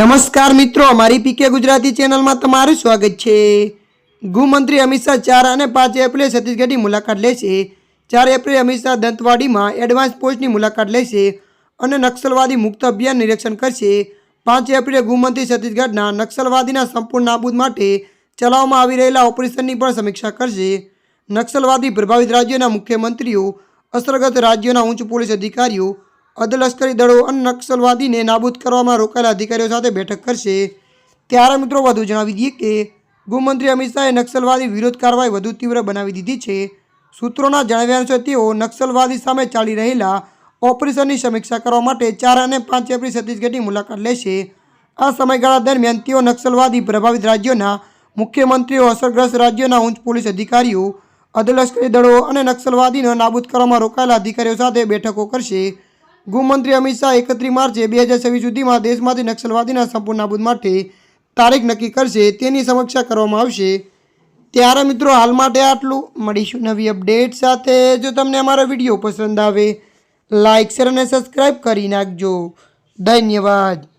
નમસ્કાર મિત્રો, અમારી પીકે ગુજરાતી ચેનલમાં તમારું સ્વાગત છે. ગૃહમંત્રી અમિત શાહ ચાર અને પાંચ એપ્રિલે છત્તીસગઢની મુલાકાત લેશે. ચાર એપ્રિલે અમિત શાહ દંતવાડીમાં એડવાન્સ પોસ્ટની મુલાકાત લેશે અને નક્સલવાદી મુક્ત અભિયાન નિરીક્ષણ કરશે. પાંચ એપ્રિલે ગૃહમંત્રી છત્તીસગઢના નક્સલવાદીના સંપૂર્ણ નાબૂદ માટે ચલાવવામાં આવી રહેલા ઓપરેશનની પણ સમીક્ષા કરશે. નક્સલવાદી પ્રભાવિત રાજ્યોના મુખ્યમંત્રીઓ અસરગત રાજ્યોના ઉચ્ચ પોલીસ અધિકારીઓ અર્ધલશ્કરી દળો અને નક્સલવાદીને નાબૂદ કરવામાં રોકાયેલા અધિકારીઓ સાથે બેઠક કરશે. ત્યારે મિત્રો વધુ જણાવી દઈએ કે, ગૃહમંત્રી અમિત શાહે નક્સલવાદી વિરોધ કાર્યવાહી વધુ તીવ્ર બનાવી દીધી છે. સૂત્રોના જણાવ્યા અનુસાર તેઓ નક્સલવાદી સામે ચાલી રહેલા ઓપરેશનની સમીક્ષા કરવા માટે ચાર અને પાંચ એપ્રિલ છત્તીસગઢની મુલાકાત લેશે. આ સમયગાળા દરમિયાન તેઓ નક્સલવાદી પ્રભાવિત રાજ્યોના મુખ્યમંત્રીઓ, અસરગ્રસ્ત રાજ્યોના ઉચ્ચ પોલીસ અધિકારીઓ, અધલશ્કરી દળો અને નક્સલવાદીનો નાબૂદ કરવામાં રોકાયેલા અધિકારીઓ સાથે બેઠકો કરશે. ગૃહમંત્રી અમિત શાહ એકત્રીસ માર્ચે બે હજાર છવ્વીસ સુધીમાં દેશમાંથી નક્સલવાદીના સંપૂર્ણ નાબૂદ માટે તારીખ નક્કી કરશે. તેની સમીક્ષા કરવામાં આવશે. ત્યારે મિત્રો હાલ માટે આટલું. મળીશું નવી અપડેટ સાથે. જો તમને અમારો વીડિયો પસંદ આવે લાઇક શેર અને સબસ્ક્રાઈબ કરી નાખજો. ધન્યવાદ.